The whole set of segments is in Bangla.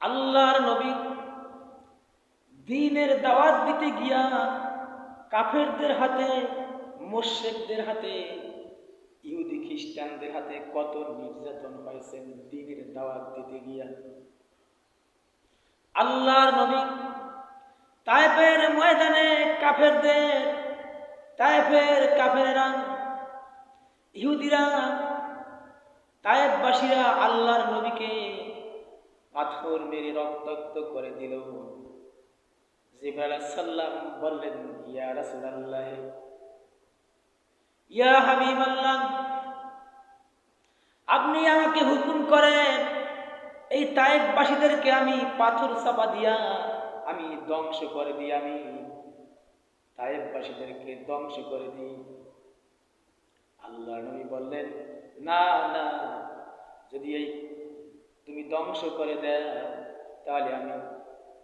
আল্লাহর নবী দিনের দাওয়াত দিতে গিয়া কাফেরদের হাতে মোশেকদের হাতে, ইহুদি খ্রিস্টানদের হাতে কত নির্যাতন হয়েছেন দিনের দাওয়াত দিতে গিয়া। আল্লাহর নবী তাইফের ময়দানে কাফেরদের, তাইফের কাফেরেরা, ইহুদিরা তায়েববাসীরা আল্লাহর নবীকে পাথর মেরে রক্তাক্ত করে দিল। জিব্রাইল সাল্লাম বললেন, ইয়া রাসূলুল্লাহ, ইয়া হাবিবাল্লাহ, আপনি আমাকে হুকুম করেন, এই তায়েববাসীদেরকে আমি পাথর চাপা দিয়া, আমি ধ্বংস করে দিই, আমি তায়েববাসীদেরকে ধ্বংস করে দিই। আল্লাহ নবী বললেন, না না, যদি এই তুমি ধ্বংস করে দেয়, তাহলে আমি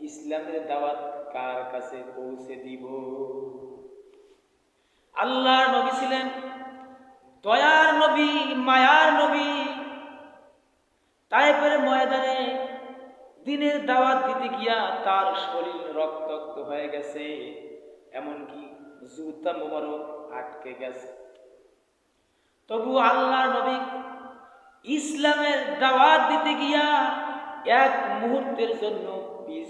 ইসলামের দাওয়াত কার কাছে পৌঁছে দিব? আল্লাহর নবী ছিলেন দয়ার নবী, মায়ার নবী। তাইপের ময়দানে দিনের দাওয়াত দিতে গিয়া তার শরীর রক্তাক্ত হয়ে গেছে, এমনকি জুতা মোবারক আটকে গেছে। তবু আল্লাহর নবী ইসলামের দাওয়াত দিতে গিয়া এক মুহূর্তের জন্য পিস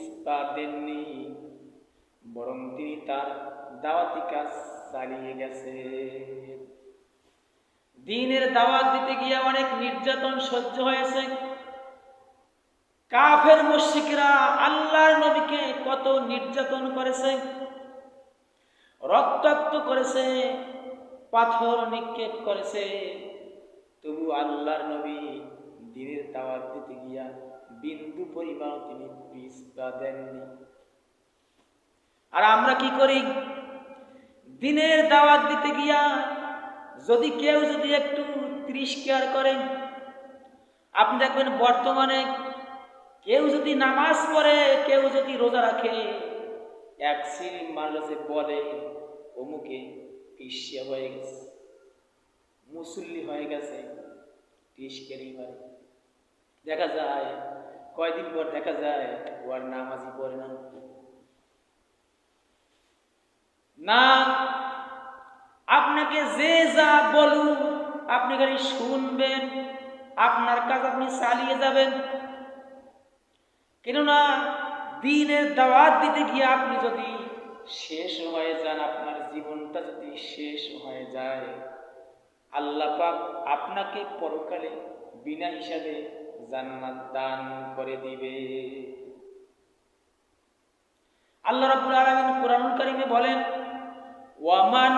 দেননি। বরং তিনি তার দাওয়াতি কাজ চালিয়ে গেছে। দিনের দাওয়াত দিতে গিয়া অনেক নির্যাতন সহ্য হয়েছে। কাফের মুশরিকরা আল্লাহর নবীকে কত নির্যাতন করেছে, রক্তাক্ত করেছে, পাথর নিক্ষেপ করেছে। তবু আল্লাহর নবী দিনের দাওয়াত দিতে গিয়া বিন্দু পরিমাণ তিনি পিস্তা দেননি। আর আমরা কি করি? দিনের দাওয়াত দিতে গিয়া যদি কেউ যদি একটু তিরস্কার করেন, আপনি দেখবেন বর্তমানে কেউ যদি নামাজ পড়ে, কেউ যদি রোজা রাখে, এক সিল মানুষে বলে, অমুকে পিসিয়া হয়ে গেছে। মুসল্লি হয়ে গেছে, টিসকেরি হয়। দেখা যায়, কয়দিন পর দেখা যায়, ও আর নামাজই পড়ে না। না, আপনাকে যে যা বলুন আপনি খালি শুনবেন, আপনার কাজ আপনি চালিয়ে যাবেন। কেননা, দিনের দাওয়াত দিতে গিয়ে আপনি যদি শেষ হয়ে যান, আপনার জীবনটা যদি শেষ হয়ে যায় আল্লাহ পাক আপনাকে পরকালে বিনা হিসাবে জান্নাত দান করে দিবে। আল্লাহ রাব্বুল আলামিন কোরআন কারিমে বলেন, ওয়ামান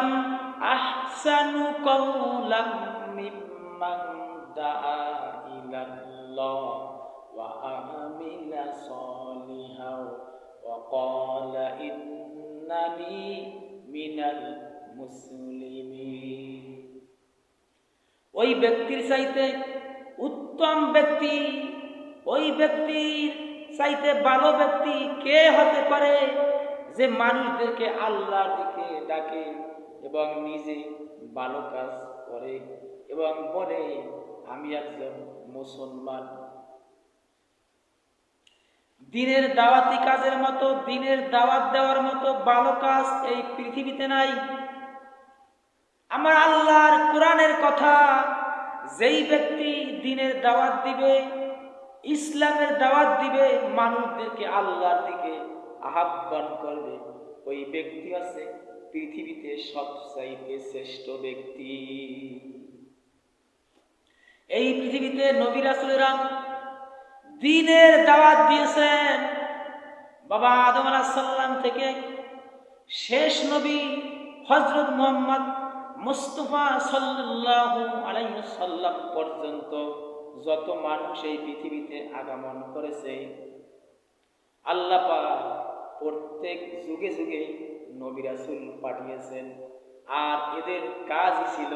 আহসানু কাওলাম মিম্মান দাআ ইলাল্লাহ ওয়া আমিলা সলিহাও ওয়া ক্বালা ইন্নানি মিনাল মুসলিমিন। ওই ব্যক্তির চাইতে উত্তম ব্যক্তি, ওই ব্যক্তির চাইতে ভালো ব্যক্তি কে হতে পারে যে মানুষদেরকে আল্লাহর দিকে ডাকে এবং নিজে ভালো কাজ করে এবং বলে, আমি একজন মুসলমান দিনের দাওয়াতি কাজের মতো, দিনের দাওয়াত দেওয়ার মতো ভালো কাজ এই পৃথিবীতে নাই। আমার আল্লাহর কোরআনের কথা যেই ব্যক্তি দিনের দাওয়াত দিবে, ইসলামের দাওয়াত দিবে, মানুষদেরকে আল্লাহর দিকে আহ্বান করবে। ওই ব্যক্তি আছে পৃথিবীতে সবচাইতে শ্রেষ্ঠ ব্যক্তি। এই পৃথিবীতে নবী রাসুলেরা দিনের দাওয়াত দিয়েছেন। বাবা আদম আলাহ সাল্লাম থেকে শেষ নবী হজরত মোহাম্মদ মুস্তফা সাল্লাল্লাহু আলাইহি সাল্লাম পর্যন্ত যত মানুষ এই পৃথিবীতে আগমন করেছে, আল্লাহ প্রত্যেক যুগে যুগে নবী রাসূল পাঠিয়েছেন। আর এদের কাজই ছিল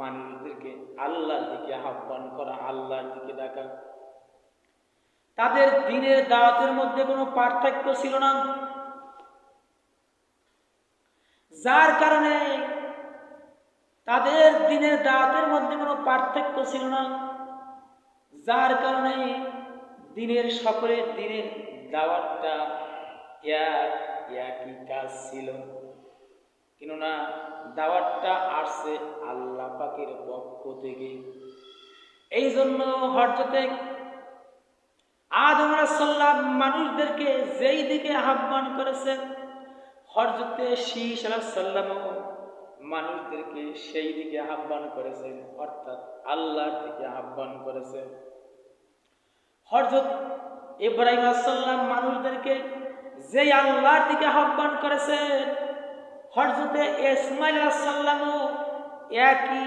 মানুষদেরকে আল্লাহর দিকে আহ্বান করা, আল্লাহর দিকে ডাকা। তাদের দিনের দাওয়াতের মধ্যে কোনো পার্থক্য ছিল না। যার কারণে তাদের দিনের দাওয়াতের মধ্যে কোনো পার্থক্য ছিল না। যার কারণে দিনের সকলের দিনের দাওয়াতটা এক, একই কাজ ছিল। কেননা দাওয়াতটা আসছে আল্লাহ পাকের পক্ষ থেকে। এই জন্য হরজতে আদম সাল্লাম মানুষদেরকে যেই দিকে আহ্বান করেছেন হরজতে শীষ আলাহ সাল্লামও মানুষদেরকে সেই দিকে আহ্বান করেছেন অর্থাৎ আল্লাহর দিকে আহ্বান করেছেন হরজত ইব্রাহিম আসাল্লাম মানুষদেরকে যে আল্লাহর দিকে আহ্বান করেছেন হরজতে ইসমাইল আসাল্লামও একই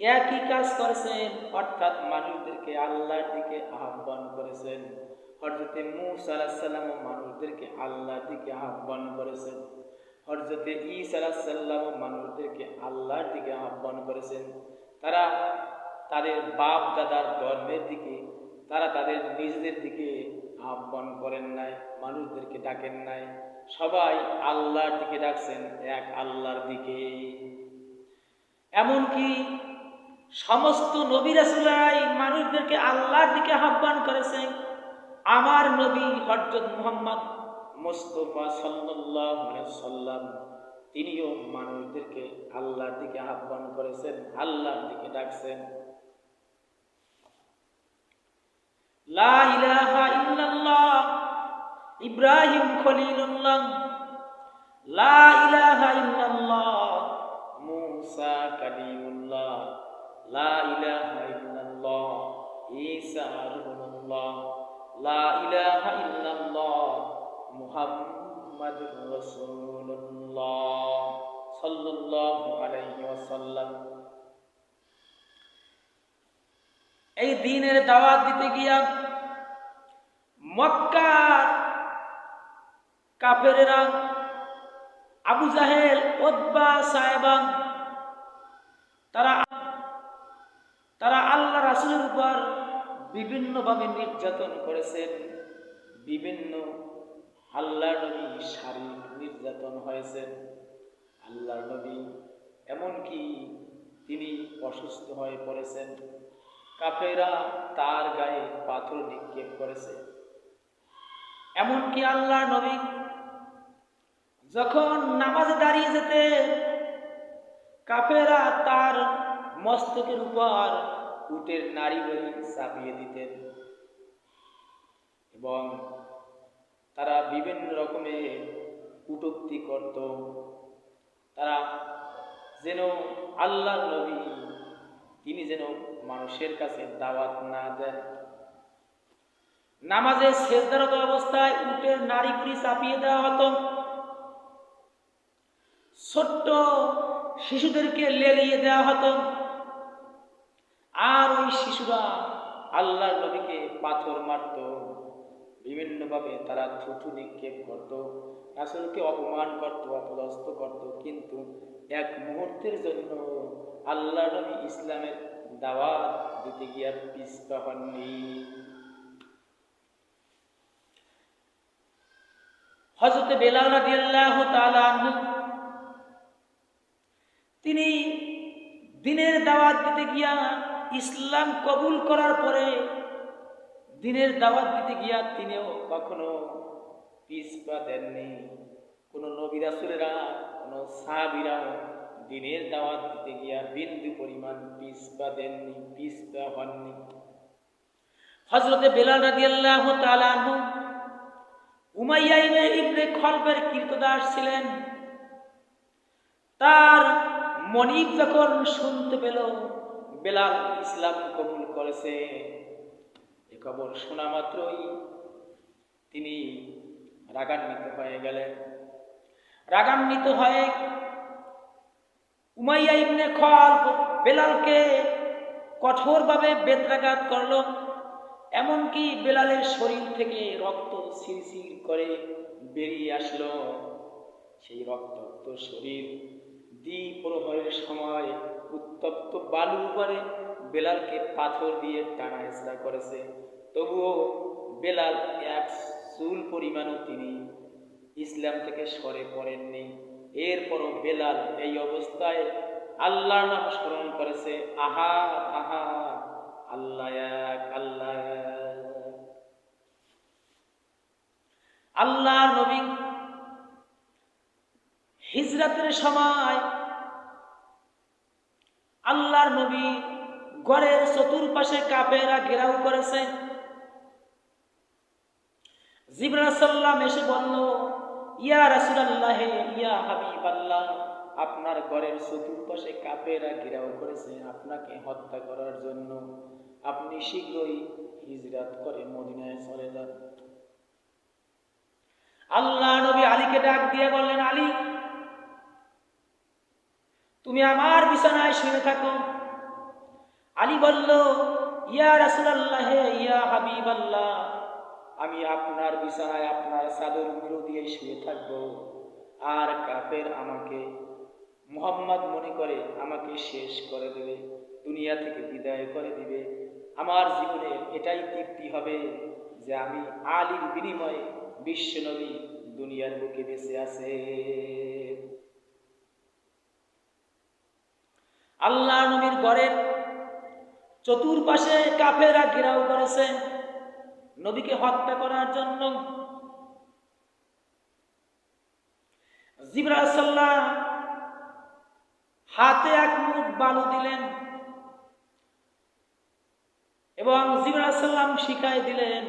একই কাজ করেছেন, অর্থাৎ মানুষদেরকে আল্লাহর দিকে আহ্বান করেছেন। হরজতে মুসা আলাহিসাল্লামও মানুষদেরকে আল্লাহর দিকে আহ্বান করেছেন। হরজতে আলাহিসাল্লামও মানুষদেরকে আল্লাহর দিকে আহ্বান করেছেন। তারা তাদের বাপ দাদার ধর্মের দিকে, তারা তাদের নিজেদের দিকে আহ্বান করেন নাই, মানুষদেরকে ডাকেন নাই। সবাই আল্লাহর দিকে ডাকছেন, এক আল্লাহর দিকে। এমনকি সমস্ত নবী মানুষদেরকে আল্লাহর দিকে আহ্বান করেছেন। আমার নবী হজরত মুহাম্মদ মোস্তফা সাল্লাহ সাল্লাম তিনিও মানুষদেরকে আল্লাহর দিকে আহ্বান করেছেন, আল্লাহর দিকে ডাকছেন। ইব্রাহিম খলিলুল্লাহ। লা ইলাহা ইল্লাল্লাহ, মুসা কালিমুল্লাহ। লা ইলাহা ইল্লাল্লাহ, ঈসা রুহুল্লাহ লা ইলাহা ইল্লাল্লাহ। আলাইহি ওয়াসাল্লাম এই দিনের দাওয়াত দিতে গিয়া মক্কার কাফেরেরা আবু জাহেল ওদবা সাহেবান, তারা তারা আল্লাহ রাসুলের উপর বিভিন্নভাবে নির্যাতন করেছেন, বিভিন্ন আল্লাহ নবী শারীরিক নির্যাতন হয়েছেন। আল্লাহ নবী এমনকি তিনি অসুস্থ হয়ে পড়েছেন। কাফেরা তার গায়ে পাথর নিক্ষেপ করেছে। এমনকি আল্লাহ নবী যখন নামাজে দাঁড়িয়ে যেতে কাফেরা তার মস্তকের উপর উটের নারী বলি চাপিয়ে দিতেন। এবং তারা বিভিন্ন রকমের কুটুক্তি করত। তারা যেন আল্লাহ নবী, তিনি যেন মানুষের কাছে দাওয়াত না দেন। নামাজে শেষদারত অবস্থায় উটের নারীগুলি চাপিয়ে দেওয়া হতো। ছোট্ট শিশুদেরকে লেলিয়ে দেওয়া হতো। আর ওই শিশুরা আল্লাহ নবীকে পাথর মারত। বিভিন্নভাবে তারা থুথু নিক্ষেপ করত, রাসুলকে অপমান করত, অপদস্থ করত, কিন্তু এক মুহূর্তের জন্য আল্লাহ নবী ইসলামের দাওয়াত দিতে গিয়ে পিস্তা হননি। হজরতে বেলাল রাদিয়াল্লাহু তাআলা তিনি দিনের দাওয়াত দিতে গিয়া ইসলাম কবুল করার পরে দিনের দাওয়াত দিতে গিয়া তিনিও কখনো পিসপা দেননি। কোনো নবী রাসূলেরা, কোনো সাহাবীরা দিনের দাওয়াত দিতে গিয়া বিন্দু পরিমাণ পিসপা দেননি পিসপা হননি। হজরতে বেলাল রাদিয়াল্লাহু তাআলা আনহু, উমাইয়া ইবনে খলবের কীর্তদাস ছিলেন। তার মনিব যখন শুনতে পেল, বেলাল ইসলাম কবুল করেছে। খবর শোনা মাত্রই তিনি রাগান্বিত হয়ে গেলেন। রাগান্বিত হয়ে উমাইয়া ইবনে খলব বেলালকে কঠোরভাবে বেত্রাঘাত করল, এমনকি বেলালের শরীর থেকে রক্ত শিরশির করে বেরিয়ে আসলো। সেই রক্তাক্ত শরীর দ্বীপ প্রহরের সময় উত্তপ্ত বালুর উপরে বেলালকে পাথর দিয়ে টানা হেঁচড়া করেছে। তবুও বেলাল এক চুল পরিমাণও তিনি ইসলাম থেকে সরে পড়েননি। এরপরও বেলাল এই অবস্থায় আল্লাহর নাম স্মরণ করেছে, আহা আহা, আল্লাহ এক, আল্লাহ আল্লাহ নবী হিজরাতের সময় আল্লাহর নবী ঘরের চতুর্পাশে কাপেরা ঘেরাও করেছে। জিবরা সাল্লাম এসে বলল, ইয়া রাসূলুল্লাহ, ইয়া হাবিবাল্লাহ, আপনার ঘরের চতুর্পাশে কাপেরা ঘেরাও করেছে, আপনাকে হত্যা করার জন্য আপনি শীঘ্রই হিজরাত করে মদিনায় চলে যান। আল্লাহ নবী আলীকে ডাক দিয়ে বললেন, আলী, তুমি আমার বিছানায় শুয়ে থাকো। আলী বলল, ইয়া রাসূলুল্লাহ, ইয়া হাবিবাল্লাহ আমি আপনার বিছানায় আপনার চাদরগুলো দিয়ে শুয়ে থাকব। আর কাপের আমাকে মোহাম্মদ মনে করে আমাকে শেষ করে দেবে, দুনিয়া থেকে বিদায় করে দিবে। আমার জীবনে এটাই তৃপ্তি হবে যে আমি আলীর বিনিময়ে বিশ্বনবী দুনিয়ার বুকে বেঁচে আছে। আল্লাহ নবীর ঘরের চতুর্পাশে কাফেরা ঘেরাও করেছে। নবীকে হত্যা করার জন্য। জিবরাসাল্লাহ হাতে এক মুখ বালু দিলেন এবং জিবরাসাল্লাম শিখাই দিলেন